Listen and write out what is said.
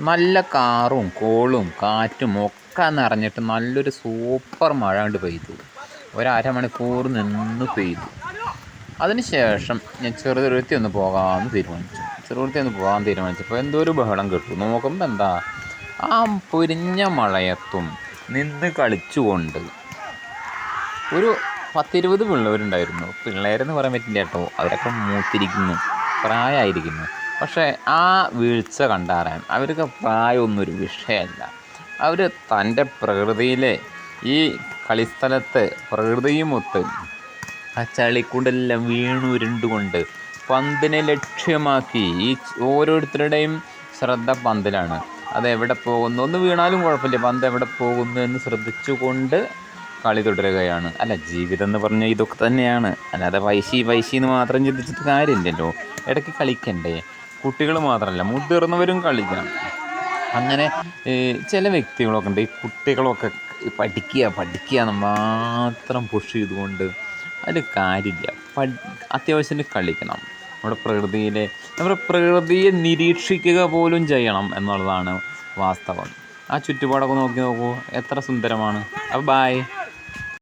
നല്ല കാറും കോളും കാറ്റും ഒക്കെ നിറഞ്ഞിട്ട് നല്ലൊരു സൂപ്പർ മഴ കൊണ്ട് പെയ്തു. ഒരമണിക്കൂർ നിന്ന് പെയ്തു. അതിന് ശേഷം ഞാൻ ചെറുതുരുത്തി ഒന്ന് പോകാമെന്ന് തീരുമാനിച്ചു. ചെറുതുരുത്തി ഒന്ന് പോകാൻ തീരുമാനിച്ചപ്പോൾ എന്തോ ഒരു ബഹളം കേട്ടു. നോക്കുമ്പോൾ എന്താ? ആ പൊരിഞ്ഞ മഴയത്തും നിന്ന് കളിച്ചുകൊണ്ട് ഒരു പത്തിരുപത് പിള്ളേരുണ്ടായിരുന്നു. പിള്ളേരെന്ന് പറയാൻ പറ്റില്ല കേട്ടോ. അവരൊക്കെ മൂത്തിരിക്കുന്നു. പ്രായമായിരിക്കുന്നു പക്ഷേ ആ വീഴ്ച കണ്ടാറാൻ അവർക്ക് പ്രായമൊന്നും ഒരു വിഷയമല്ല. അവർ തന്റെ പ്രകൃതിയിലെ ഈ കളിസ്ഥലത്ത് പ്രകൃതിയുമൊത്ത് ആ ചളിക്കുണ്ടെല്ലാം വീണുരുണ്ടുകൊണ്ട് പന്തിനെ ലക്ഷ്യമാക്കി ഈ ഓരോരുത്തരുടെയും ശ്രദ്ധ പന്തിലാണ്. അത് എവിടെ പോകുന്നു? ഒന്ന് വീണാലും കുഴപ്പമില്ല. പന്ത് എവിടെ പോകുന്നു എന്ന് ശ്രദ്ധിച്ചുകൊണ്ട് കളി തുടരുകയാണ്. അല്ല ജീവിതം എന്ന് പറഞ്ഞാൽ ഇതൊക്കെ തന്നെയാണ്. അല്ലാതെ വൈശി വൈശി എന്ന് മാത്രം ചിന്തിച്ചിട്ട് കാര്യമില്ലല്ലോ. ഇടയ്ക്ക് കളിക്കണ്ടേ? കുട്ടികൾ മാത്രമല്ല മുതിർന്നവരും കളിക്കണം അങ്ങനെ ചില വ്യക്തികളൊക്കെ ഉണ്ട്. ഈ കുട്ടികളൊക്കെ പഠിക്കുക പഠിക്കുക എന്ന് മാത്രം പുഷ് ചെയ്തുകൊണ്ട് അതിൽ കാര്യമില്ല. പഠി അത്യാവശ്യത്തിന് കളിക്കണം. നമ്മുടെ പ്രകൃതിയിലെ നമ്മുടെ പ്രകൃതിയെ നിരീക്ഷിക്കുക പോലും ചെയ്യണം എന്നുള്ളതാണ് വാസ്തവം. ആ ചുറ്റുപാടൊക്കെ നോക്കി നോക്കൂ. എത്ര സുന്ദരമാണ്. അപ്പോൾ ബായ്